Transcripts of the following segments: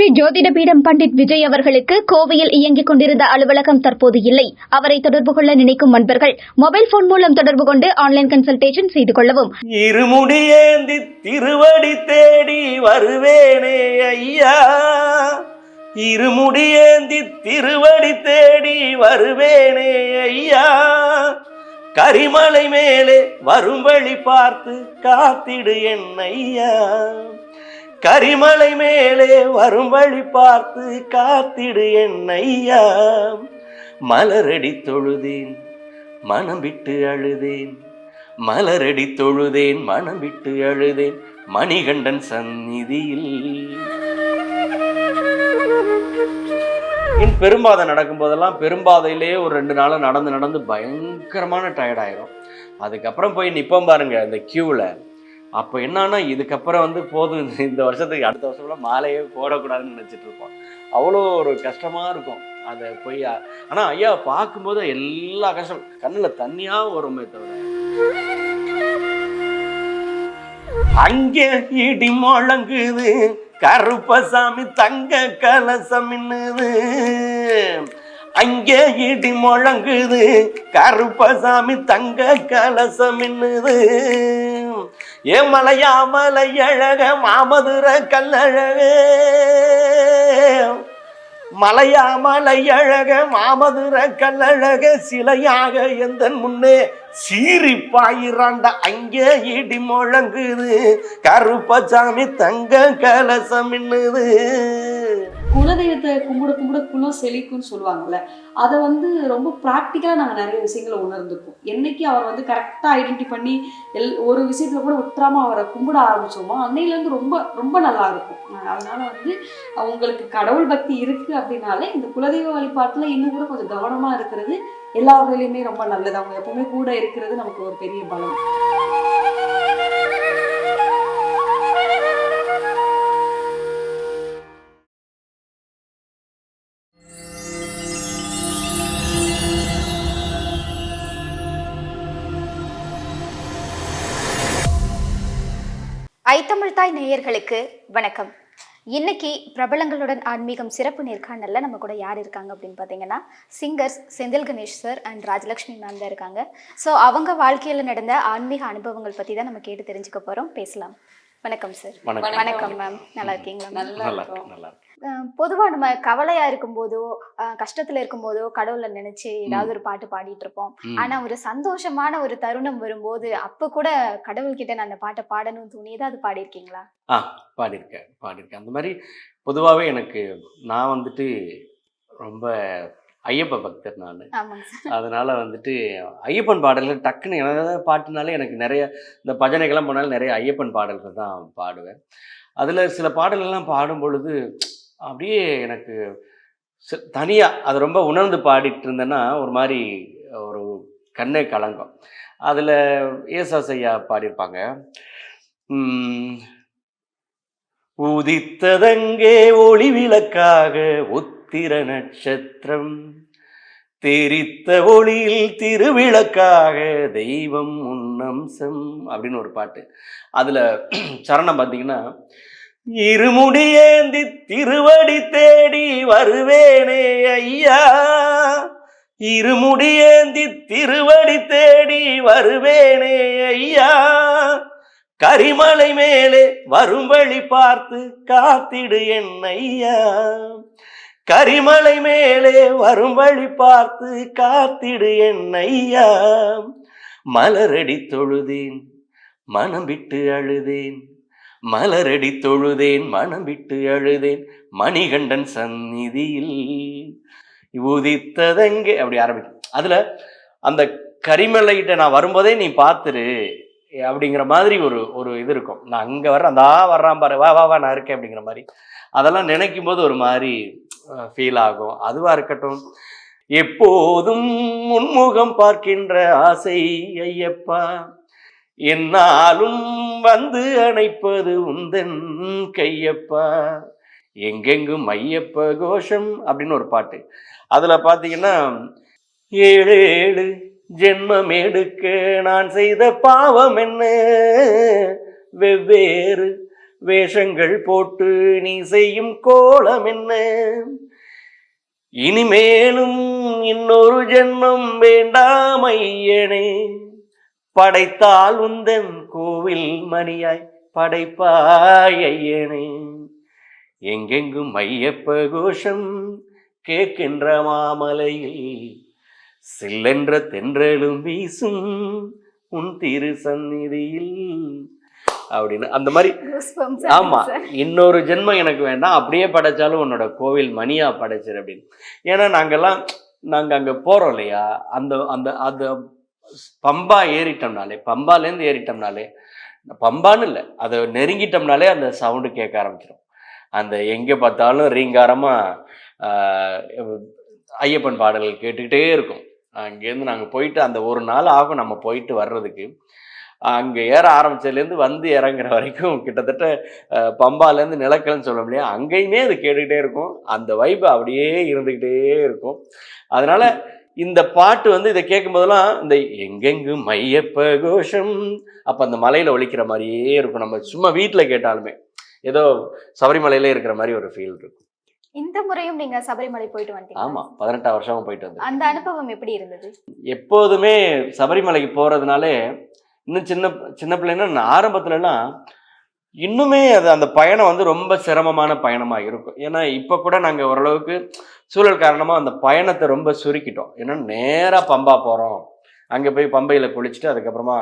ஸ்ரீ ஜோதிடபீடம் பண்டிட் விஜய் அவர்களுக்கு கோவையில் இயங்கிக் கொண்டிருந்த அலுவலகம் தற்போது இல்லை. அவரை தொடர்பு கொள்ள நினைக்கும் நண்பர்கள் மொபைல் போன் மூலம் தொடர்பு கொண்டு ஆன்லைன் கன்சல்டேஷன் செய்து கொள்ளவும். இருமுடியேந்தி திருவடி தேடி வருவேனே ஐயா. இருமுடியேந்தி திருவடி தேடி வருவேனே ஐயா. கரிமலை மேலே வரும் வழி பார்த்து காத்திடு என்னையா ஐயா. கரிமலை மேலே வரும் வழி பார்த்து காத்திடு என்னையா. ஐயா மலரடி தொழுதேன் மனம் விட்டு அழுதேன். மலரடி தொழுதேன் மனம் விட்டு அழுதேன். மணிகண்டன் சந்நிதியில். என் பெரும்பாதை நடக்கும்போதெல்லாம் பெரும்பாதையிலே ஒரு ரெண்டு நாளாக நடந்து நடந்து பயங்கரமான டயர்டாயிரும் அதுக்கப்புறம் போய் நிற்போம் பாருங்க அந்த கியூவில் அப்போ என்னன்னா இதுக்கப்புறம் வந்து போதும். இந்த- வருஷத்துக்கு அடுத்த வருஷம்லாம் மாலையே போடக்கூடாதுன்னு நினச்சிட்டு இருப்போம். அவ்வளோ ஒரு கஷ்டமாக இருக்கும். அதை போய் ஆனால் ஐயா பார்க்கும்போது எல்லா கஷ்டம். கண்ணில் தண்ணியாக வருமே தவிர. அங்கே இடி முழங்குது. கருப்பசாமி தங்க கலசம் மின்னுது. அங்கே இடி முழங்குது. கருப்பசாமி தங்க கலசம் மின்னுது. ஏ மலையா அழக மாமதுர கல்லழகே. மலையா அழக மாமதுர கல்லழக சிலையாக எந்த முன்னே சீறி பாயிராண்ட அங்கே இடி முழங்குது. கருப்பசாமி தங்க கலசம் மின்னுது. குலதெய்வத்தை கும்பிட கும்பிட குலம் செழிக்கும்னு சொல்லுவாங்கல்ல அதை வந்து ரொம்ப ப்ராக்டிக்கலாக நாங்கள் நிறைய விஷயங்களை உணர்ந்துருக்கோம். என்னைக்கு அவர் வந்து கரெக்டாக ஐடென்டி பண்ணி எல் ஒரு விஷயத்தில் கூட விட்டுறாம அவரை கும்பிட ஆரம்பிச்சோமோ அன்னையிலேருந்து ரொம்ப ரொம்ப நல்லா இருக்கும். அதனால வந்து உங்களுக்கு கடவுள் பக்தி இருக்குது அப்படின்னாலே இந்த குலதெய்வ வழிபாட்டில் இன்னும் கூட கொஞ்சம் கவனமாக இருக்கிறது எல்லா வகையிலையுமே ரொம்ப நல்லது. அவங்க எப்பவுமே கூட இருக்கிறது நமக்கு ஒரு பெரிய பலம். ஐத்தமிழ் தாய் நேயர்களுக்கு வணக்கம். இன்னைக்கு பிரபலங்களுடன் ஆன்மீகம் சிறப்பு நேர்காணல்ல நம்ம கூட யார் இருக்காங்க அப்படின்னு பார்த்தீங்கன்னா singers Senthil Ganesh sir and Rajalakshmi ma'am தான் இருக்காங்க. ஸோ அவங்க வாழ்க்கையில் நடந்த ஆன்மீக அனுபவங்கள் பற்றி தான் நம்ம கேட்டு தெரிஞ்சுக்க போகிறோம் பேசலாம். வணக்கம் சார் வணக்கம். மேம் நல்லா இருக்கீங்களா? நல்லா நல்லா இருக்கும் இருக்கு நல்லா இருக்கு அஹ் பொதுவா நம்ம கவலையா இருக்கும்போதோ கஷ்டத்துல இருக்கும்போதோ கடவுளை நினைச்சு ஏதாவது ஒரு பாட்டு பாடிட்டு இருப்போம். ஆனா ஒரு சந்தோஷமான ஒரு தருணம் வரும்போது அப்ப கூட கடவுள்கிட்ட நான் அந்த பாட்டை பாடணும் தோணி ஏதாவது பாடியிருக்கீங்களா? ஆ பாடியிருக்கேன் பாடியிருக்கேன். அந்த மாதிரி பொதுவாகவே எனக்கு நான் வந்துட்டு ரொம்ப ஐயப்ப பக்தர் நான். அதனால வந்துட்டு ஐயப்பன் பாடல்கள் டக்குன்னு எனது பாட்டுனாலே எனக்கு நிறைய இந்த பஜனைக்கெல்லாம் போனாலும் நிறைய ஐயப்பன் பாடல்கள் தான் பாடுவேன். அதில் சில பாடல்கள்லாம் பாடும் பொழுது அப்படியே எனக்கு தனியாக அது ரொம்ப உணர்ந்து பாடிட்டு இருந்தேன்னா ஒரு மாதிரி ஒரு கண்ணே கலங்கம். அதில் ஏசாஸ் ஐயா பாடியிருப்பாங்க. உதித்ததங்கே ஒளி விளக்காக உத்திர நட்சத்திரம் தெரித்த ஒளியில் திருவிளக்காக தெய்வம் உன்னம்சம் அப்படின்னு ஒரு பாட்டு. அதில் சரணம் பார்த்தீங்கன்னா இருமுடியேந்தி திருவடி தேடி வருவேனே ஐயா. இருமுடியேந்தி திருவடி தேடி வருவேனே ஐயா. கரிமலை மேலே வரும் வழி பார்த்து காத்திடு என் ஐயா கரிமலை மேலே வரும் வழி பார்த்து காத்திடு என் ஐயா மலரடி தொழுதேன் மனம் விட்டு அழுதேன் மலரடி தொழுதேன் மனம் விட்டு அழுதேன் மணிகண்டன் சந்நிதியில் உதித்ததெங்கே அப்படி ஆரம்பிக்கும் அதுல அந்த கரிமலைகிட்ட நான் வரும்போதே நீ பார்த்துரு அப்படிங்கிற மாதிரி ஒரு ஒரு இது இருக்கும். நான் அங்கே வர்றேன் அந்தா வர்றான் பாரு வா வா வா நான் இருக்கேன் அப்படிங்கிற மாதிரி. அதெல்லாம் நினைக்கும் போது ஒரு மாதிரி ஃபீல் ஆகும். அதுவாக இருக்கட்டும். எப்போதும் முன்முகம் பார்க்கின்ற ஆசை ஐயப்பா. என்னாலும் வந்து அணைப்பது உந்தன் கையப்பா. எங்கெங்கும் ஐயப்ப கோஷம் அப்படின்னு ஒரு பாட்டு. அதில் பார்த்தீங்கன்னா ஏழு ஏழு ஜென்மம் எடுக்க நான் செய்த பாவம் என்ன? வெவ்வேறு வேஷங்கள் போட்டு நீ செய்யும் கோலம் என்ன? இனிமேலும் இன்னொரு ஜென்மம் வேண்டாம் ஐயனே. படைத்தால் உந்தன் கோவில் மணியாய் படைப்பாய் ஐயனே எங்கெங்கும் ஐயப்ப கோஷம் கேட்கின்ற மாமலையில் சில்லென்ற தென்றலும் வீசும் உன் திரு சந்நிதியில். அப்படின்னு அந்த மாதிரி ஆமா. இன்னொரு ஜென்மம் எனக்கு வேண்டாம் அப்படியே படைச்சாலும் உன்னோட கோவில் மணியா படைச்சிரு அப்படின்னு. ஏன்னா நாங்கெல்லாம் நாங்க அங்க போறோம் இல்லையா? அந்த அந்த அந்த பம்பா ஏறிட்டோம்னாலே பம்பாலேருந்து ஏறிட்டோம்னாலே பம்பான்னு இல்லை அதை நெருங்கிட்டோம்னாலே அந்த சவுண்டு கேட்க ஆரம்பிச்சிடும் அந்த எங்கே பார்த்தாலும் ரீங்காரமாக ஐயப்பன் பாடல்கள் கேட்டுக்கிட்டே இருக்கும். அங்கேருந்து நாங்கள் போயிட்டு அந்த ஒரு நாள் ஆகும் நம்ம போயிட்டு வர்றதுக்கு. அங்கே ஏற ஆரம்பிச்சதுலேருந்து வந்து இறங்குற வரைக்கும் கிட்டத்தட்ட பம்பாலேருந்து நிலக்கல்னு சொல்ல முடியாது. அங்கேயுமே அது கேட்டுக்கிட்டே இருக்கும். அந்த வைப்பு அப்படியே இருந்துக்கிட்டே இருக்கும். அதனால் இந்த பாட்டு வந்து இதை கேட்கும் போதெல்லாம் இந்த எங்கெங்கும் மையப்ப கோஷம் அப்போ அந்த மலையில் ஒலிக்கிற மாதிரியே இருக்கும். நம்ம சும்மா வீட்டில் கேட்டாலுமே ஏதோ சபரிமலையில இருக்கிற மாதிரி ஒரு ஃபீல் இருக்கும். இந்த முறையும் நீங்க சபரிமலை போயிட்டு வந்துட்டீங்க ஆமாம் பதினெட்டாம் வருஷமா போயிட்டு வந்து அந்த அனுபவம் எப்படி இருந்தது? எப்போதுமே சபரிமலைக்கு போகிறதுனாலே இன்னும் சின்ன சின்ன பிள்ளைன்னா நான் ஆரம்பத்துலலாம் இன்னுமே அது அந்த பயணம் வந்து ரொம்ப சிரமமான பயணமாக இருக்கும். ஏன்னா இப்போ கூட நாங்கள் ஓரளவுக்கு சூழல் காரணமாக அந்த பயணத்தை ரொம்ப சுருக்கிட்டோம். ஏன்னா நேராக பம்பா போகிறோம் அங்கே போய் பம்பையில் குளிச்சுட்டு அதுக்கப்புறமா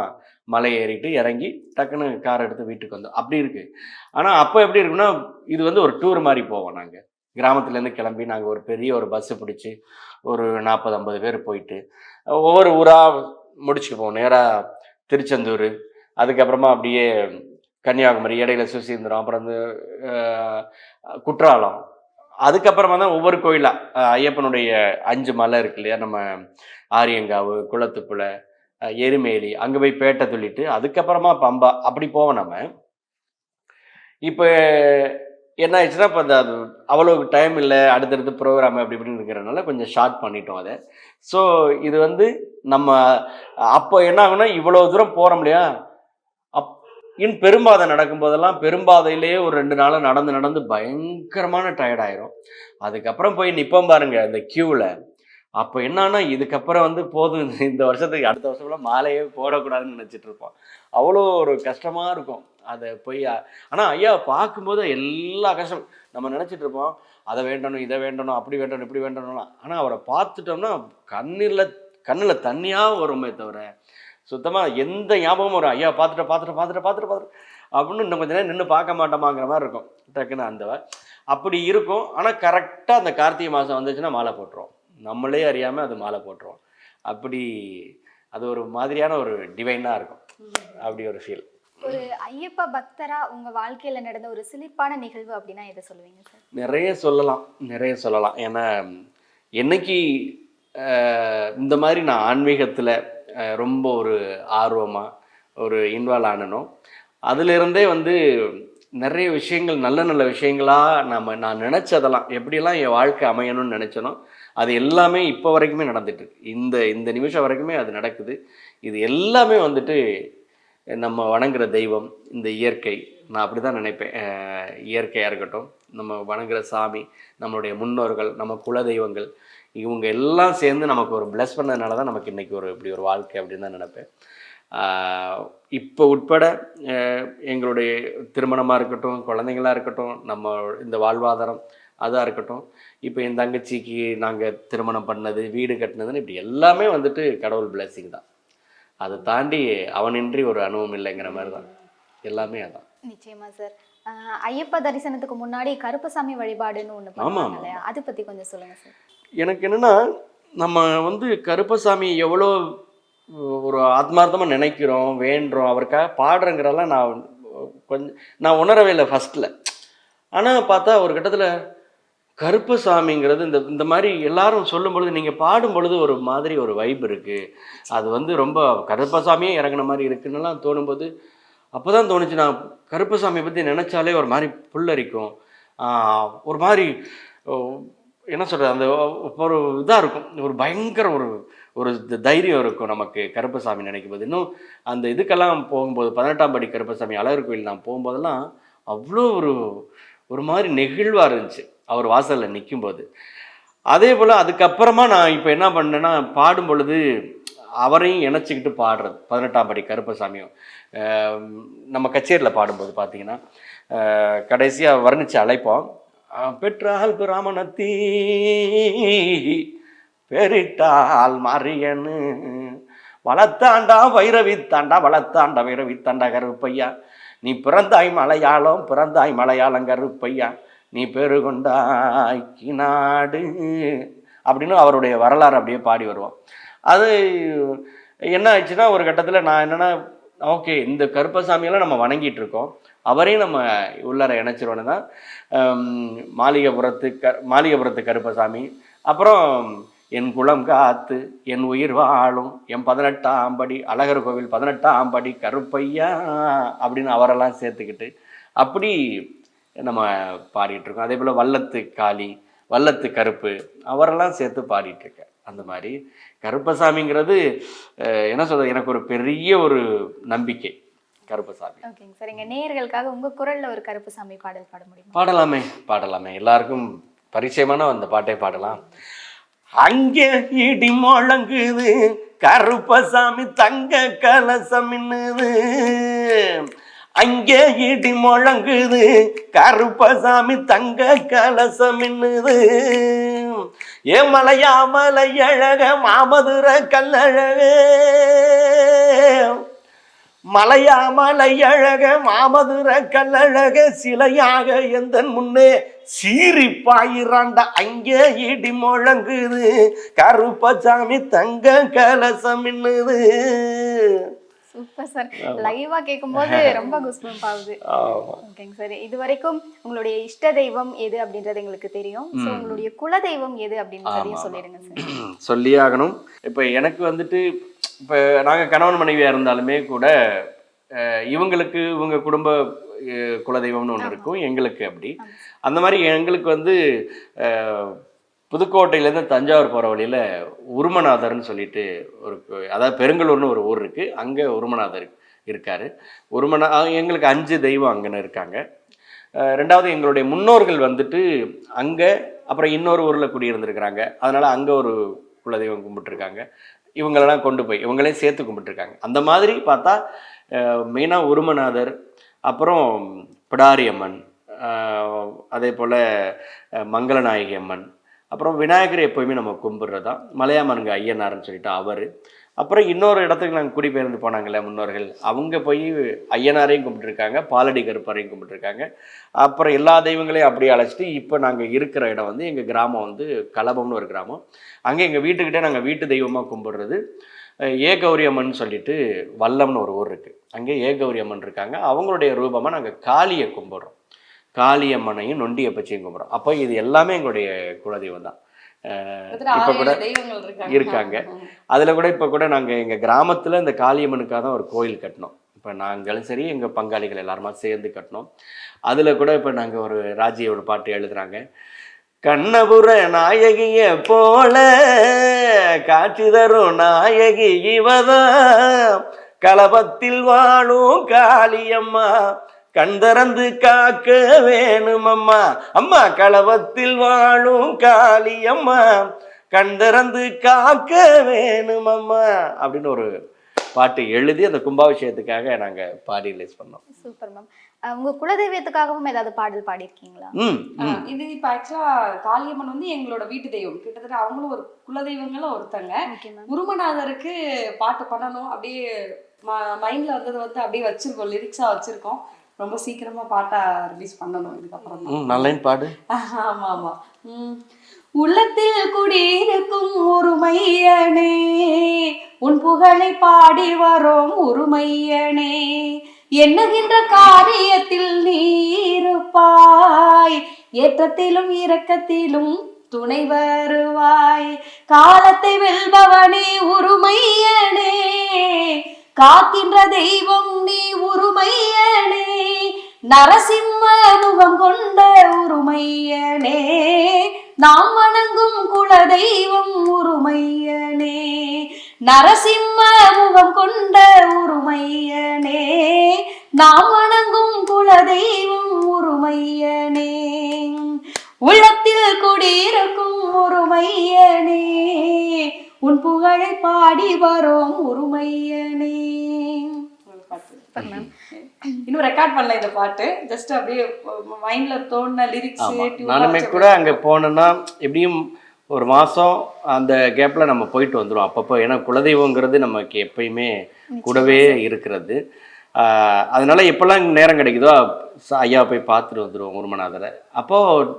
மலை ஏறிட்டு இறங்கி டக்குன்னு கார் எடுத்து வீட்டுக்கு வந்தோம். அப்படி இருக்குது ஆனால் அப்போ எப்படி இருக்குன்னா இது வந்து ஒரு டூர் மாதிரி போவோம் நாங்கள் கிராமத்துலேருந்து கிளம்பி நாங்கள் ஒரு பெரிய ஒரு பஸ்ஸு பிடிச்சி ஒரு நாற்பது ஐம்பது பேர் போயிட்டு ஒவ்வொரு ஊராக முடிச்சுட்டு போவோம் நேராக திருச்செந்தூர் அதுக்கப்புறமா அப்படியே கன்னியாகுமரி இடையில சுசீந்திரம் அப்புறம் வந்து குற்றாலம். அதுக்கப்புறமா தான் ஒவ்வொரு கோயிலாக ஐயப்பனுடைய அஞ்சு மலை இருக்கு இல்லையா? நம்ம ஆரியங்காவு குளத்துப்புழை எருமேலி அங்கே போய் பேட்டை துள்ளிட்டு அதுக்கப்புறமா பம்பா அப்படி போவோம் நம்ம இப்போ என்ன ஆயிடுச்சுன்னா இப்போ அந்த அது அவ்வளோ டைம் இல்லை அடுத்தடுத்து ப்ரோக்ராம் அப்படி இப்படின்னு இருக்கிறனால கொஞ்சம் ஷார்ட் பண்ணிட்டோம் அதை. ஸோ இது வந்து நம்ம அப்போ என்ன ஆகுனா இவ்வளோ தூரம் போகிறோம் இல்லையா? இன் பெரும்பாதை நடக்கும்போதெல்லாம் பெரும்பாதையிலேயே ஒரு ரெண்டு நாளாக நடந்து நடந்து பயங்கரமான டயர்டாயிரும் அதுக்கப்புறம் போய் நிற்போம் பாருங்க அந்த க்யூவில் அப்போ என்னன்னா இதுக்கப்புறம் வந்து போதும். இந்த- இந்த வருஷத்துக்கு அடுத்த வருஷம்லாம் மாலையே போடக்கூடாதுன்னு நினச்சிட்டு இருப்போம். அவ்வளோ ஒரு கஷ்டமாக இருக்கும். அதை போய் ஆனால் ஐயா பார்க்கும்போது எல்லா கஷ்டம். நம்ம நினச்சிட்டு இருப்போம் அதை வேண்டணும் இதை வேண்டணும் அப்படி வேண்டணும் இப்படி வேண்டணும்லாம். ஆனால் அவரை பார்த்துட்டோம்னா கண்ணில் கண்ணில் தண்ணியாக வருமே தவிர சுத்தமாக எந்த ஞாபகமும் வரும் ஐயா பார்த்துட்டு பார்த்துட்டு பார்த்துட்டு பார்த்துட்டு பார்த்துட்டு. அப்படின்னு இன்னும் கொஞ்ச நேரம் நின்று பார்க்க மாட்டோமாங்கிற மாதிரி இருக்கும். டக்குன்னு அந்த அப்படி இருக்கும். ஆனால் கரெக்டாக அந்த கார்த்திகை மாதம் வந்துச்சுன்னா மாலை போட்டுருவோம். நம்மளே அறியாமல் அது மாலை போட்டுருவோம். அப்படி அது ஒரு மாதிரியான ஒரு டிவைனாக இருக்கும். அப்படி ஒரு ஃபீல் ஒரு ஐயப்ப பக்தரா உங்க வாழ்க்கையில நடந்த ஒரு சிலிப்பான நிகழ்வு அப்படின்னா எதை சொல்லுவீங்க சார்? நிறைய சொல்லலாம். நிறைய சொல்லலாம். ஏன்னா என்னைக்கு இந்த மாதிரி நான் ஆன்மீகத்தில் ரொம்ப ஒரு ஆர்வமாக ஒரு இன்வால்வ் ஆனனும் அதிலிருந்தே வந்து நிறைய விஷயங்கள் நல்ல நல்ல விஷயங்களாக நம்ம நான் நினச்சதெல்லாம் எப்படியெல்லாம் என் வாழ்க்கை அமையணும்னு நினச்சனோ அது எல்லாமே இப்போ வரைக்குமே நடந்துட்டுருக்கு. இந்த இந்த நிமிஷம் வரைக்குமே அது நடக்குது. இது எல்லாமே வந்துட்டு நம்ம வணங்குற தெய்வம் இந்த இயற்கை. நான் அப்படி தான் நினைப்பேன் இயற்கையாக இருக்கட்டும் நம்ம வணங்குற சாமி நம்மளுடைய முன்னோர்கள் நம்ம குல தெய்வங்கள் இவங்க எல்லாம் சேர்ந்து நமக்கு ஒரு bless பண்ணதுனால தான் நமக்கு இன்றைக்கி ஒரு இப்படி ஒரு வாழ்க்கை அப்படின்னு தான் நினைப்பேன். இப்போ உட்பட எங்களுடைய திருமணமாக இருக்கட்டும் குழந்தைங்களா இருக்கட்டும் நம்ம இந்த வாழ்வாதாரம் அதாக இருக்கட்டும் இப்போ என் தங்கச்சிக்கு நாங்கள் திருமணம் பண்ணது வீடு கட்டினதுன்னு இப்படி எல்லாமே வந்துட்டு கடவுள் blessing தான். அதை தாண்டி அவனின்றி ஒரு அனுபவம் இல்லைங்கிற மாதிரி தான் எல்லாமே அதான். நிச்சயமா சார் ஐயப்ப தரிசனத்துக்கு முன்னாடி கருப்பசாமி வழிபாடுன்னு ஒண்ணு ஆமா. பண்ணுவாங்க இல்லையா? அதை பத்தி கொஞ்சம் சொல்லுங்க சார் எனக்கு என்னென்னா நம்ம வந்து கருப்பசாமி எவ்வளோ ஒரு ஆத்மார்த்தமாக நினைக்கிறோம் வேண்டுறோம் அவருக்காக பாடுறங்கிறதெல்லாம் நான் கொஞ்சம் நான் உணரவே இல்லை ஃபஸ்ட்டில் ஆனால் பார்த்தா ஒரு கட்டத்தில் கருப்பசாமிங்கிறது இந்த இந்த மாதிரி எல்லாரும் சொல்லும் பொழுது நீங்கள் பாடும் பொழுது ஒரு மாதிரி ஒரு வைப் இருக்குது அது வந்து ரொம்ப கருப்பசாமியே இறங்குன மாதிரி இருக்குன்னுலாம் தோணும்போது அப்போ தான் தோணுச்சு நான் கருப்பசாமியை பற்றி நினச்சாலே ஒரு மாதிரி புல்லரிக்கும். ஒரு மாதிரி என்ன சொல்கிறது அந்த ஒரு இதாக இருக்கும். ஒரு பயங்கர ஒரு ஒரு தைரியம் இருக்கும் நமக்கு கருப்பசாமி நினைக்கும் போது இன்னும் அந்த இதுக்கெல்லாம் போகும்போது பதினெட்டாம் படி கருப்பசாமி அழகர் கோயில் நான் போகும்போதெல்லாம் அவ்வளோ ஒரு ஒரு மாதிரி நெகிழ்வாக இருந்துச்சு அவர் வாசலில் நிற்கும்போது அதே போல் அதுக்கப்புறமா நான் இப்போ என்ன பண்ணேன்னா பாடும் பொழுது அவரையும் இணைச்சிக்கிட்டு பாடுறது. பதினெட்டாம் படி கருப்பசாமியும். நம்ம கச்சேரியில் பாடும்போது பார்த்தீங்கன்னா கடைசியாக வர்ணித்து அழைப்போம். பெற்றால் பிராமணத்தீ பெரிட்டால் மாரியன்னு வளர்த்தாண்டா வைரவித்தாண்டா வளர்த்தாண்டா வைரவித்தாண்டா கருப்பையா. நீ பிறந்தாய் மலையாளம் பிறந்தாய் மலையாளம் கருப்பையா. நீ பெருகொண்டாய் நாடு அப்படின்னு அவருடைய வரலாறு அப்படியே பாடி வருவோம் அது என்ன ஆச்சுன்னா ஒரு கட்டத்தில் நான் என்னன்னா ஓகே இந்த கருப்பசாமியெல்லாம் நம்ம வணங்கிட்டு இருக்கோம். அவரையும் நம்ம உள்ளார இணைச்சிருவோன்னு தான் மாளிகைபுரத்து க மாளிகைபுரத்து கருப்பசாமி அப்புறம் என் குளம் காத்து என் உயிர் வாழும் என் பதினெட்டாம் படி அழகர் கோவில் பதினெட்டாம் படி கருப்பையா அப்படின்னு அவரெல்லாம் சேர்த்துக்கிட்டு அப்படி நம்ம பாடிட்டுருக்கோம் அதே போல் வல்லத்து காளி வல்லத்து கருப்பு அவரெல்லாம் சேர்த்து பாடிட்டுருக்கேன் அந்த மாதிரி கருப்பசாமிங்கிறது என்ன சொல்கிறது எனக்கு ஒரு பெரிய ஒரு நம்பிக்கை. கருப்பசாமி ஓகேங்க சார் எங்க நேயர்களுக்காக உங்க குரல்ல ஒரு கருப்புசாமி பாடல் பாட முடியுமா? பாடலாமே பாடலாமே. எல்லாருக்கும் பரிச்சயமான அந்த பாட்டை பாடலாம். அங்கே இடி முழங்குது கருப்பசாமி தங்க கலசம் மின்னுது. அங்கே இடி முழங்குது கருப்பசாமி தங்க கலசம் மின்னுது. ஏ மலையா மலை அழக மாமதுர கல்லழகே. மலையா அழக மாமதுர கல்லழக சிலையாக எந்த முன்னே சீறி அங்கே இடி முழங்குது. கருப்பசாமி தங்க கலசம் மின்னுது. சூப்பர் சார் லைவா கேட்கும்போது ரொம்ப குஸ்பம்ப் ஆகுது. ஓகேங்க சார் இது வரைக்கும் உங்களுடைய இஷ்ட தெய்வம் எது அப்படின்றது எங்களுக்கு தெரியும். ஸோ உங்களுடைய குல தெய்வம் எது அப்படின்றதையும் சொல்லிடுங்க சார் சொல்லியே ஆகணும். இப்போ எனக்கு வந்துட்டு இப்போ நாங்கள் கணவன் மனைவியாக இருந்தாலுமே கூட இவங்களுக்கு இவங்க குடும்ப குலதெய்வம்னு ஒன்று இருக்கும். எங்களுக்கு அப்படி. அந்த மாதிரி எங்களுக்கு வந்து புதுக்கோட்டையிலேருந்து தஞ்சாவூர் போகிற வழியில் உருமநாதர்னு சொல்லிட்டு ஒரு அதாவது பெருங்கலூர்னு ஒரு ஊர் இருக்குது அங்கே உருமநாதர் இருக்கார். உருமநா எங்களுக்கு அஞ்சு தெய்வம் அங்கன்னு இருக்காங்க. ரெண்டாவது எங்களுடைய முன்னோர்கள் வந்துட்டு அங்கே அப்புறம் இன்னொரு ஊரில் குடியிருந்திருக்கிறாங்க. அதனால் அங்கே ஒரு குலதெய்வம் கும்பிட்டுருக்காங்க. இவங்களெல்லாம் கொண்டு போய் இவங்களையும் சேர்த்து கும்பிட்டுருக்காங்க. அந்த மாதிரி பார்த்தா மெயினாக உருமநாதர் அப்புறம் பிடாரி அம்மன் அதே போல் மங்களநாயகி அம்மன் அப்புறம் விநாயகர் எப்போயுமே நம்ம கும்பிட்றதா? மலையாமனுங்க ஐயனார்னு சொல்லிட்டு அவர். அப்புறம் இன்னொரு இடத்துக்கு நாங்கள் குடிபெயர்ந்து போனாங்கல்ல முன்னோர்கள். அவங்க போய் ஐயனாரையும் கும்பிட்டுருக்காங்க பாலடி கருப்பரையும் கும்பிட்டுருக்காங்க. அப்புறம் எல்லா தெய்வங்களையும் அப்படியே அழைச்சிட்டு இப்போ நாங்கள் இருக்கிற இடம் வந்து எங்கள் கிராமம் வந்து கலபம்னு ஒரு கிராமம். அங்கே எங்கள் வீட்டுக்கிட்டே நாங்கள் வீட்டு தெய்வமாக கும்பிடுறது. ஏகௌரி அம்மன் சொல்லிட்டு வல்லம்னு ஒரு ஊர் இருக்குது அங்கே ஏகௌரி அம்மன் இருக்காங்க. அவங்களுடைய ரூபமாக நாங்கள் காளியை கும்பிட்றோம். காளியம்மனையும் நொண்டியப்பச்சியும் கும்பிடுறோம். அப்போ இது எல்லாமே எங்களுடைய குலதெய்வம் தான். இப்போ கூட இருக்காங்க. அதில் கூட இப்போ கூட நாங்கள் எங்கள் கிராமத்தில் இந்த காளியம்மனுக்காக தான் ஒரு கோயில் கட்டினோம். இப்போ நாங்களும் சரி எங்கள் பங்காளிகள் எல்லாருமா சேர்ந்து கட்டினோம். அதில் கூட இப்போ நாங்கள் ஒரு ராஜியோட பாட்டு எழுதுறாங்க. கண்ணபுர நாயகிய போல காட்சி தரும் நாயகி இவதான். களபத்தில் வாழும் காளியம்மா. கண் திறந்து காக்க வேணுமம்மா. அம்மா களபத்தில் வாழும் காளியம்மா கண் திறந்து காக்க வேணுமம்மா. அப்படின்னு ஒரு பாட்டு எழுதி அந்த கும்பாபிஷேகத்துக்காக நாங்க பாடி ரிலீஸ் பண்ணோம். Super ma'am. உங்க குலதெய்வத்துக்காகவும் ஏதாவது பாடல் பாடியிருக்கீங்களா? ஆ, ம். இது இப்ப ஆக்சுவலா காளியம்மன் வந்து எங்களோட வீட்டு தெய்வம். கிட்டத்தட்ட அவங்களும் ஒரு குலதெய்வங்களும் ஒருத்தங்க. உருமநாதருக்கு பாட்டு பண்ணணும் அப்படியே மைண்ட்ல வந்தது வந்து அப்படியே வச்சிருக்கோம் லிரிக்ஸா வச்சிருக்கோம். ரொம்ப சீக்கிரமா பாட்டா ரிலீஸ் பண்ணணும் இதுக்கப்புறம் தான். ம் நல்ல பாடு ஆமா ஆமா. உள்ளத்தில் குடியிருக்கும் உருமையனே உன் புகழை பாடி வரோம் உருமையனே எண்ணுகின்ற காரியத்தில் நீருப்பாய் ஏற்றத்திலும் இரக்கத்திலும் துணை வருவாய் காலத்தை வெல்பவனே உருமையனே காக்கின்ற தெய்வம் நீ உருமையனே. நரசிம்ம முகம் கொண்ட உருமையனே. நாம் வணங்கும் குல தெய்வம் உருமையனே. நரசிம்ம முகம் கொண்ட உருமையனே. நாம் வணங்கும் குலதெய்வம் உருமையனே. உள்ளத்தில் குடியிருக்கும் உருமையனே. உன் புகழை பாடி வரோம் மேம் இன்னும் ரெக்கார்ட் பண்ணல இந்த பாட்டு. ஜஸ்ட் அப்படியே மைண்ட்ல தோணுன லிரிக்ஸ் நானுமே கூட அங்கே போனேன்னா எப்படியும் ஒரு மாதம் அந்த கேப்பில் நம்ம போயிட்டு வந்துடும் அப்பப்போ ஏன்னா குலதெய்வங்கிறது நமக்கு எப்பயுமே கூடவே இருக்கிறது. அதனால எப்போல்லாம் நேரம் கிடைக்குதோ ஐயா போய் பார்த்துட்டு வந்துடுவோம் உருமநாதரை. அப்போது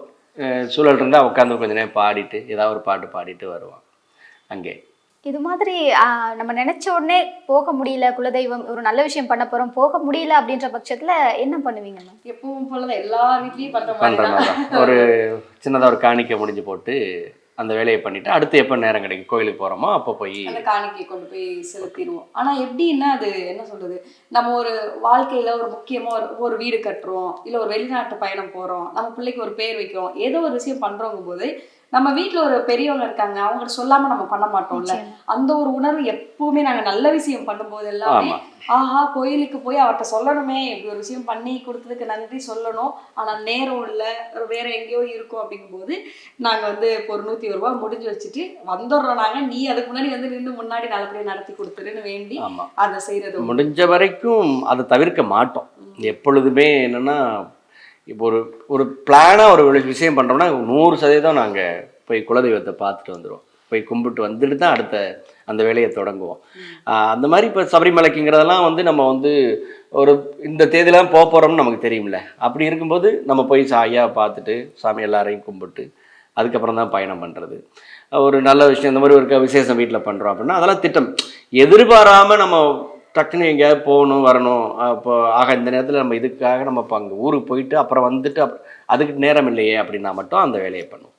சூழல் இருந்தால் உட்காந்து கொஞ்ச நேரம் பாடிட்டு ஏதாவது ஒரு பாட்டு பாடிட்டு வருவான். அங்கே. இது மாதிரி நம்ம நினைச்ச உடனே போக முடியல குலதெய்வம் ஒரு நல்ல விஷயம் பண்ண போறோம் போக முடியல அப்படின்ற பட்சத்துல என்ன பண்ணுவீங்க எப்பவும் போலதான் எல்லார் வீட்லயும் பண்ற மாதிரி ஒரு சின்னதாக ஒரு காணிக்கை முடிஞ்சு போட்டு அந்த வேலையை பண்ணிட்டு அடுத்து எப்போ நேரம் கிடைக்கும்? கோயிலுக்கு போகிறோமோ அப்போ போய் காணிக்கை கொண்டு போய் செலுத்திடுவோம். ஆனா எப்படின்னா அது என்ன சொல்றது? நம்ம ஒரு வாழ்க்கையில ஒரு முக்கியமா ஒரு ஒரு வீடு கட்டுறோம் இல்ல ஒரு வெளிநாட்டு பயணம் போறோம் நம்ம பிள்ளைக்கு ஒரு பேர் வைக்கிறோம் ஏதோ ஒரு விஷயம் பண்றோங்க போது நம்ம வீட்ல ஒரு பெரியவங்க இருக்காங்க அவங்கள்ட்ட சொல்லாம நம்ம பண்ண மாட்டோம்ல. அந்த ஒரு உணர்வு எப்பவுமே நாங்க நல்ல விஷயம் பண்ணும்போது எல்லாமே. ஆஹா கோயிலுக்கு போய் அவர்கிட்ட சொல்லணுமே இப்படி ஒரு விஷயம் பண்ணி கொடுத்ததுக்கு நன்றி சொல்லணும் ஆனா நேரம் இல்ல வேற எங்கேயோ இருக்கும் அப்படிங்கும்போது நாங்க வந்து இப்போ ஒரு நூத்தி ஒரு ரூபாய் முடிஞ்சு வச்சுட்டு வந்துடுறோம் நாங்க நீ அதுக்கு முன்னாடி வந்து நின்று முன்னாடி நல்லபடியா நடத்தி கொடுத்துருன்னு வேண்டி அதை செய்யறது. முடிஞ்ச வரைக்கும் அதை தவிர்க்க மாட்டோம் எப்பொழுதுமே என்னன்னா இப்போ ஒரு ஒரு பிளானாக ஒரு விஷயம் பண்ணுறோம்னா நூறு சதவீதம் நாங்கள் போய் குலதெய்வத்தை பார்த்துட்டு வந்துடுவோம் போய் கும்பிட்டு வந்துட்டு தான் அடுத்த அந்த வேலையை தொடங்குவோம். அந்த மாதிரி இப்போ சபரிமலைக்குங்கிறதெல்லாம் வந்து நம்ம வந்து ஒரு இந்த தேதியெல்லாம் போக போகிறோம்னு நமக்கு தெரியும்ல. அப்படி இருக்கும்போது நம்ம போய் சா ஐயா பார்த்துட்டு சாமி எல்லாரையும் கும்பிட்டு அதுக்கப்புறம் தான் பயணம் பண்ணுறது ஒரு நல்ல விஷயம் இந்த மாதிரி ஒரு விசேஷம் வீட்டில் பண்ணுறோம் அப்படின்னா அதெல்லாம் திட்டம். எதிர்பாராமல் நம்ம டக்குன்னு எங்கேயாவது போகணும் வரணும். அப்போ ஆக இந்த நேரத்தில் நம்ம இதுக்காக நம்ம இப்போ அங்கே ஊருக்கு போயிட்டு அப்புறம் வந்துட்டு அதுக்கு நேரம் இல்லையே அப்படின்னா மட்டும் அந்த வேலையை பண்ணுவோம்.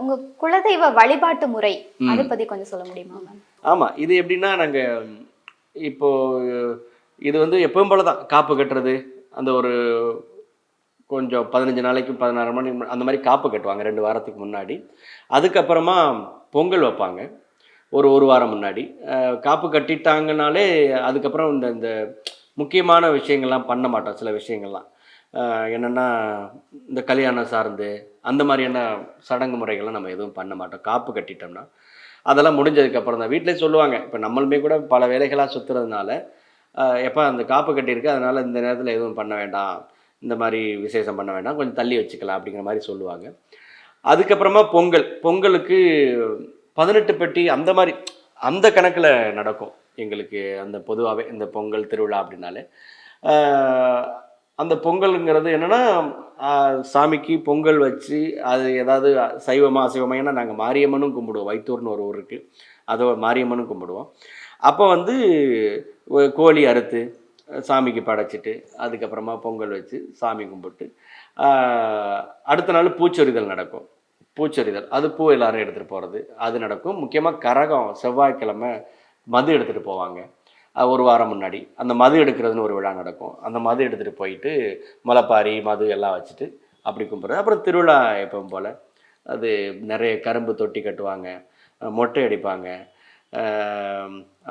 உங்க குலதெய்வ வழிபாட்டு முறை அதை பத்தி கொஞ்சம் சொல்ல முடியுமா ஆமாம் இது எப்படின்னா நாங்கள் இப்போ இது வந்து எப்பவும் போல தான் காப்பு கட்டுறது அந்த ஒரு கொஞ்சம் பதினஞ்சு நாளைக்கு பதினாறு மணி அந்த மாதிரி காப்பு கட்டுவாங்க ரெண்டு வாரத்துக்கு முன்னாடி. அதுக்கப்புறமா பொங்கல் வைப்பாங்க. ஒரு ஒரு வாரம் முன்னாடி. காப்பு கட்டிட்டாங்கனாலே அதுக்கப்புறம் இந்த இந்த முக்கியமான விஷயங்கள்லாம் பண்ண மாட்டோம் சில விஷயங்கள்லாம். என்னென்னா இந்த கல்யாணம் சார்ந்து அந்த மாதிரியான சடங்கு முறைகள்லாம் நம்ம எதுவும் பண்ண மாட்டோம். காப்பு கட்டிட்டோம்னா அதெல்லாம் முடிஞ்சதுக்கப்புறம் தான். வீட்டிலே சொல்லுவாங்க இப்போ நம்மளுமே கூட பல வேலைகளாக சுற்றுறதுனால எப்போ அந்த காப்பு கட்டியிருக்கு அதனால் இந்த நேரத்தில் எதுவும் பண்ண வேண்டாம் இந்த மாதிரி விசேஷம் பண்ண வேண்டாம் கொஞ்சம் தள்ளி வச்சுக்கலாம் அப்படிங்கிற மாதிரி சொல்லுவாங்க. அதுக்கப்புறமா பொங்கல். பொங்கலுக்கு பதினெட்டு பெட்டி அந்த மாதிரி அந்த கணக்கில் நடக்கும் எங்களுக்கு அந்த பொதுவாகவே இந்த பொங்கல் திருவிழா அப்படின்னாலே. அந்த பொங்கலுங்கிறது என்னென்னா சாமிக்கு பொங்கல் வச்சு அது ஏதாவது சைவமா அசைவமா ஏன்னா நாங்கள் மாரியம்மனும் கும்பிடுவோம். வைத்தூர்னு ஒரு ஊர் இருக்குது அதை மாரியம்மனும் கும்பிடுவோம். அப்போ வந்து கோழி அறுத்து சாமிக்கு படைச்சிட்டு அதுக்கப்புறமா பொங்கல் வச்சு சாமி கும்பிட்டு அடுத்த நாள் பூச்சொரிதல் நடக்கும். பூச்சொரிதல் அது பூ எல்லாரும் எடுத்துகிட்டு போகிறது அது நடக்கும். முக்கியமாக கரகம் செவ்வாய்க்கிழமை மது எடுத்துகிட்டு போவாங்க. ஒரு வாரம் முன்னாடி. அந்த மது எடுக்கிறதுன்னு ஒரு விழா நடக்கும். அந்த மது எடுத்துகிட்டு போயிட்டு மலைப்பாரி மது எல்லாம் வச்சுட்டு அப்படி கும்பிட்றது. அப்புறம் திருவிழா எப்பவும் போல். அது நிறைய கரும்பு தொட்டி கட்டுவாங்க. மொட்டை அடிப்பாங்க.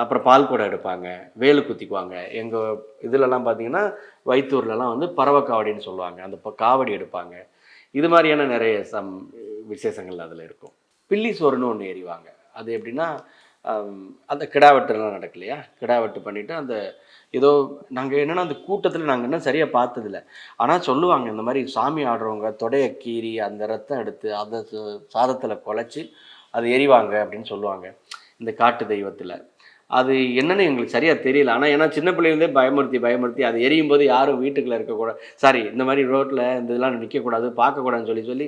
அப்புறம் பால் குடம் எடுப்பாங்க. வேலு குத்திக்குவாங்க. எங்கள் இதுலலாம் பார்த்தீங்கன்னா வைத்தூர்லலாம் வந்து பறவை காவடின்னு சொல்லுவாங்க. அந்த காவடி எடுப்பாங்க. இது மாதிரியான நிறைய சம் விசேஷங்கள் அதில் இருக்கும். பில்லி சோறுன்னு ஒன்று எறிவாங்க அது எப்படின்னா அந்த கிடாவெட்டுலாம் நடக்கலையா? இல்லையா கிடாவெட்டு பண்ணிவிட்டு அந்த ஏதோ நாங்கள் என்னென்னா அந்த கூட்டத்தில் நாங்கள் இன்னும் சரியாக பார்த்ததில்ல. ஆனால் சொல்லுவாங்க இந்த மாதிரி சாமி ஆடுறவங்க தொடையை கீறி அந்த ரத்தம் எடுத்து அதை சாதத்தில் குழச்சி அது எறிவாங்க அப்படின்னு சொல்லுவாங்க. இந்த காட்டு தெய்வத்தில். அது என்னன்னு எங்களுக்கு சரியாக தெரியல. ஆனால் ஏன்னா சின்ன பிள்ளைலேருந்தே பயமுறுத்தி பயமுறுத்தி அது எரியும் போது யாரும் வீட்டுக்குள்ளே இருக்கக்கூடாது சாரி இந்த மாதிரி ரோட்டில் இந்த இதெல்லாம் நிற்கக்கூடாது பார்க்கக்கூடாதுன்னு சொல்லி சொல்லி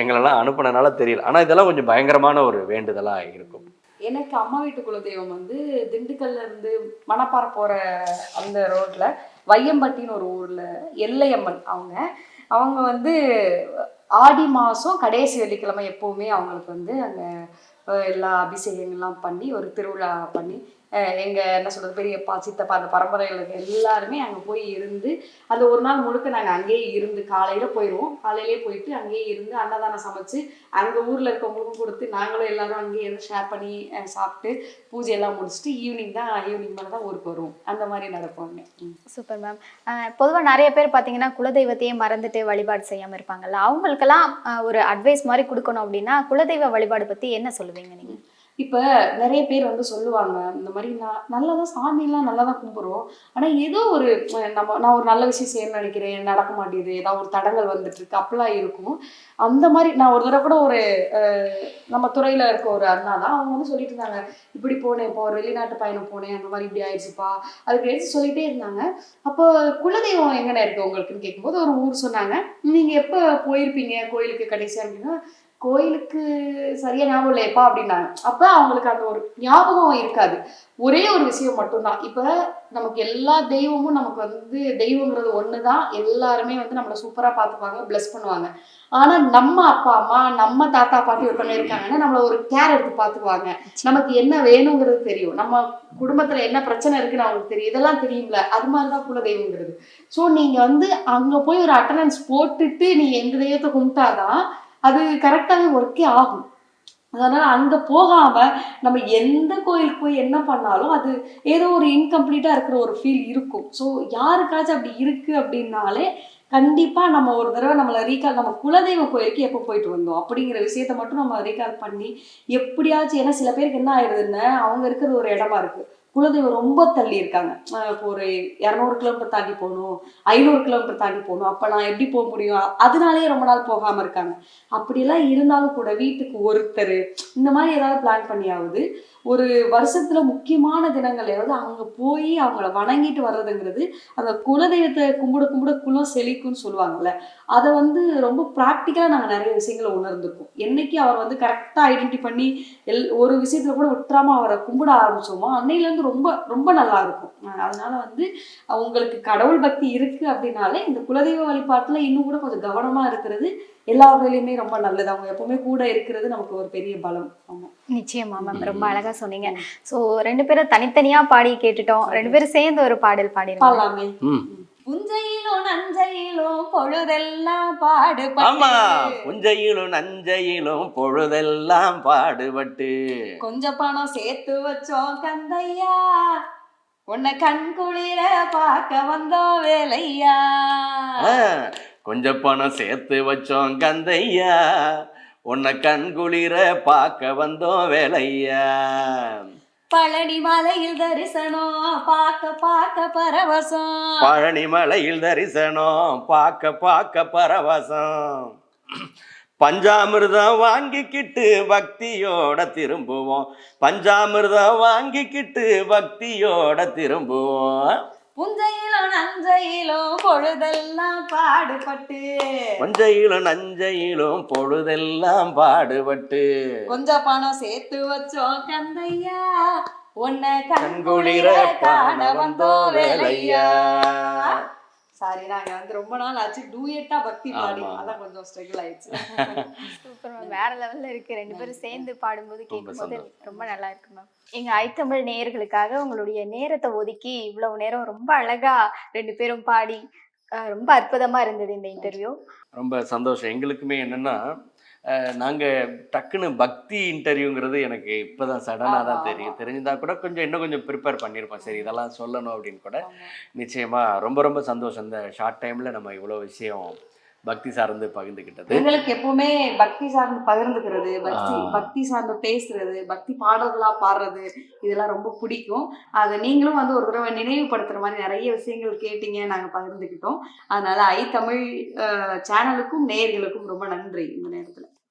எங்களெல்லாம் அனுப்பினனால தெரியல. ஆனால் இதெல்லாம் கொஞ்சம் பயங்கரமான ஒரு வேண்டுதலாக இருக்கும். எனக்கு அம்மா வீட்டு குலதெய்வம் வந்து திண்டுக்கல்ல இருந்து மணப்பாறை போற அந்த ரோட்ல வையம்பட்டின்னு ஒரு ஊர்ல எல்லையம்மன் அவங்க. அவங்க வந்து ஆடி மாதம் கடைசி வெள்ளிக்கிழமை எப்பவுமே அவங்களுக்கு வந்து அங்கே எல்லா அபிஷேகங்கள்லாம் பண்ணி ஒரு திருவிழா பண்ணி அஹ் எங்க என்ன சொல்றது பெரியப்பா சித்தப்பா அந்த பரம்பரையில் இருக்க எல்லாருமே அங்க போய் இருந்து அந்த ஒரு நாள் முழுக்க நாங்க அங்கேயே இருந்து காலையில போயிடுவோம் காலையிலேயே போயிட்டு அங்கேயே இருந்து அன்னதானம் சமைச்சு அங்க ஊர்ல இருக்கவங்களுக்கும் கொடுத்து நாங்களும் எல்லாரும் அங்கேயே இருந்து ஷேர் பண்ணி சாப்பிட்டு பூஜை எல்லாம் முடிச்சுட்டு ஈவினிங் தான் ஈவினிங் மேலே தான் ஊருக்கு வருவோம். அந்த மாதிரி நடப்போங்க ம். சூப்பர் மேம் பொதுவாக நிறைய பேர் பார்த்தீங்கன்னா குலதெய்வத்தையே மறந்துட்டு வழிபாடு செய்யாமல் இருப்பாங்கல்ல அவங்களுக்கெல்லாம் ஒரு அட்வைஸ் மாதிரி கொடுக்கணும் அப்படின்னா குலதெய்வ வழிபாடு பற்றி என்ன சொல்லுவீங்க நீங்கள் இப்போ நிறைய பேர் வந்து சொல்லுவாங்க இந்த மாதிரி நான் நல்லா தான் சாமியெல்லாம் நல்லா தான் கும்பிட்றோம். ஆனால் ஏதோ ஒரு நம்ம நான் ஒரு நல்ல விஷயம் செய்யணும்னு நினைக்கிறேன் நடக்க மாட்டேங்குது ஏதாவது ஒரு தடங்கள் வந்துட்டு இருக்கு அப்படிலாம் இருக்கும். அந்த மாதிரி நான் ஒரு தடவை கூட ஒரு அஹ், நம்ம துறையில் இருக்க ஒரு அண்ணா தான் அவங்க வந்து சொல்லிட்டு இருந்தாங்க இப்படி போனேன் இப்போ ஒரு வெளிநாட்டு பயணம் போனேன் அந்த மாதிரி இப்படி ஆயிடுச்சுப்பா அதுக்கு எடுத்து சொல்லிட்டே இருந்தாங்க. அப்போ குலதெய்வம் எங்கன இருக்கு உங்களுக்குன்னு கேட்கும்போது ஒரு ஊர் சொன்னாங்க நீங்கள் எப்போ போயிருப்பீங்க கோயிலுக்கு கடைசியா அப்படின்னா கோயிலுக்கு சரியா ஞாபகம் இல்லையப்பா அப்படின்னாங்க. அப்ப அவங்களுக்கு அந்த ஒரு ஞாபகம் இருக்காது. ஒரே ஒரு விஷயம் மட்டும்தான். இப்ப நமக்கு எல்லா தெய்வமும் நமக்கு வந்து தெய்வங்கிறது ஒண்ணுதான். எல்லாருமே வந்து நம்மளை சூப்பரா பாத்துப்பாங்க பிளஸ் பண்ணுவாங்க. ஆனா நம்ம அப்பா அம்மா நம்ம தாத்தா பாட்டி ஒருத்தவங்க இருக்காங்கன்னா நம்மள ஒரு கேர் எடுத்து பார்த்துக்குவாங்க. நமக்கு என்ன வேணுங்கிறது தெரியும். நம்ம குடும்பத்துல என்ன பிரச்சனை இருக்குன்னு அவங்களுக்கு தெரியும். இதெல்லாம் தெரியும்ல. அது மாதிரிதான் குலதெய்வங்கிறது. ஸோ நீங்க வந்து அங்க போய் ஒரு அட்டண்டன்ஸ் போட்டுட்டு நீ எந்த தெய்வத்தை கும்பிட்டாதான் அது கரெக்டாகவே ஒர்க்கே ஆகும். அதனால் அங்கே போகாமல் நம்ம எந்த கோயிலுக்கு போய் என்ன பண்ணாலும் அது ஏதோ ஒரு இன்கம்ப்ளீட்டாக இருக்கிற ஒரு ஃபீல் இருக்கும். ஸோ யாருக்காச்சும் அப்படி இருக்குது அப்படின்னாலே கண்டிப்பாக நம்ம ஒரு தடவை நம்மளை ரீகால் நம்ம குலதெய்வ கோயிலுக்கு எப்போ போயிட்டு வந்தோம்? அப்படிங்கிற விஷயத்த மட்டும் நம்ம ரீகால் பண்ணி எப்படியாச்சும் ஏன்னா சில பேருக்கு என்ன ஆயிடுதுன்னு அவங்க இருக்கிறது ஒரு இடமா இருக்குது குலதெய்வம் ரொம்ப தள்ளி இருக்காங்க. இப்போ ஒரு இரநூறு கிலோமீட்டர் தாண்டி போகணும் ஐநூறு கிலோமீட்டர் தாண்டி போகணும் அப்போ நான் எப்படி போக முடியும்? அதனாலேயே ரொம்ப நாள் போகாம இருக்காங்க. அப்படியெல்லாம் இருந்தாலும் கூட வீட்டுக்கு ஒருத்தர் இந்த மாதிரி ஏதாவது பிளான் பண்ணியாவது ஒரு வருஷத்துல முக்கியமான தினங்கள் ஏதாவது அவங்க போய் அவங்கள வணங்கிட்டு வர்றதுங்கிறது அந்த குலதெய்வத்தை கும்பிட கும்பிட குலம் செழிக்கும்னு சொல்லுவாங்கல்ல அதை வந்து ரொம்ப ப்ராக்டிக்கலாக நாங்கள் நிறைய விஷயங்களை உணர்ந்திருக்கோம். என்னைக்கு அவர் வந்து கரெக்டாக ஐடென்டி பண்ணி எல் ஒரு விஷயத்துல கூட விட்டுறாம அவரை கும்பிட ஆரம்பிச்சோமோ அன்னையிலேருந்து ரொம்ப ரொம்ப நல்லா இருக்கும். அதனால வந்து உங்களுக்கு கடவுள் பக்தி இருக்கு அப்படின்னாலே இந்த குலதெய்வ வழிபாட்டுல இன்னும் கூட கொஞ்சம் கவனமா இருக்கிறது எல்லா வகையிலுமே ரொம்ப நல்லது. அவங்க எப்பவுமே கூட இருக்கிறது நமக்கு ஒரு பெரிய பலம். ஆமா. நிச்சயமா மேம் ரொம்ப அழகா சொன்னீங்க. ஸோ ரெண்டு பேரும் தனித்தனியா பாடி கேட்டுட்டோம். ரெண்டு பேரும் சேர்ந்து ஒரு பாடல் பாடிருக்கோம் பாடலாமே. ம். புஞ்சையிலும் நஞ்சையிலும் பொழுதெல்லாம் பாடு ஆமா. புஞ்சையிலும் நஞ்சையிலும் பொழுதெல்லாம் பாடுபட்டு. கொஞ்சம் பணம் சேர்த்து வச்சோம் கந்தையா. உன்னை கண் குளிர பார்க்க வந்தோம் வேலையா. கொஞ்சம் பணம் சேர்த்து வச்சோம் கந்தையா. உன்னை கண் குளிர பார்க்க வந்தோம் வேலையா. பழனி மலையில் தரிசனம் பார்க்க பார்க்க பரவசம். பழனி மலையில் தரிசனம் பார்க்க பார்க்க பரவசம். பஞ்சாமிர்தம் வாங்கிக்கிட்டு பக்தியோட திரும்புவோம். பஞ்சாமிர்தம் வாங்கிக்கிட்டு பக்தியோட திரும்புவோம். புஞ்சையிலும் நஞ்சையிலும் பொழுதெல்லாம் பாடுபட்டு. கொஞ்சையிலும் நஞ்சையிலும் பொழுதெல்லாம் பாடுபட்டு. கொஞ்சம் பணம் சேர்த்து வச்சோம் கந்தையா. உன்னை கண்குளிர காண வந்தோம் வேலையா. சாரி நாங்க வந்து ரொம்ப நாள் ஆச்சு. டூயட்டா பக்தி பாடி. அதான் கொஞ்சம் ஸ்ட்ரகிள் ஆயிடுச்சு. சூப்பர் மேம் வேற லெவல்ல இருக்கு. ரெண்டு பேரும் சேர்ந்து பாடும்போது கேட்கும்போது. ரொம்ப நல்லா இருக்கு மேம் எங்க ஐத்தமிழ் நேயர்களுக்காக உங்களுடைய நேரத்தை ஒதுக்கி இவ்வளவு நேரம் ரொம்ப அழகா ரெண்டு பேரும் பாடி ரொம்ப அற்புதமா இருந்தது இந்த இன்டர்வியூ ரொம்ப சந்தோஷம். எங்களுக்குமே என்னன்னா அஹ், நாங்க டக்குன்னு பக்தி இன்டர்வியூங்கிறது எனக்கு இப்பதான் சடனாக தான் தெரியும். தெரிஞ்சிருந்தா கூட கொஞ்சம் இன்னும் கொஞ்சம் ப்ரிப்பேர் பண்ணியிருப்போம் சரி இதெல்லாம் சொல்லணும் அப்படின்னு கூட நிச்சயமா ரொம்ப ரொம்ப சந்தோஷம். இந்த ஷார்ட் டைம்ல நம்ம இவ்வளோ விஷயம் பக்தி சார்ந்து பகிர்ந்துக்கிட்டது எங்களுக்கு எப்பவுமே பக்தி சார்ந்து பகிர்ந்துக்கிறது பக்தி. பக்தி சார்ந்து பேசுறது பக்தி பாடல்களா பாடுறது இதெல்லாம் ரொம்ப பிடிக்கும். அதை நீங்களும் வந்து ஒரு தடவை நினைவுபடுத்துற மாதிரி நிறைய விஷயங்கள் கேட்டீங்க நாங்க பகிர்ந்துக்கிட்டோம் அதனால ஐ தமிழ் சேனலுக்கும் நேயர்களுக்கும் ரொம்ப நன்றி இந்த நேரத்துல.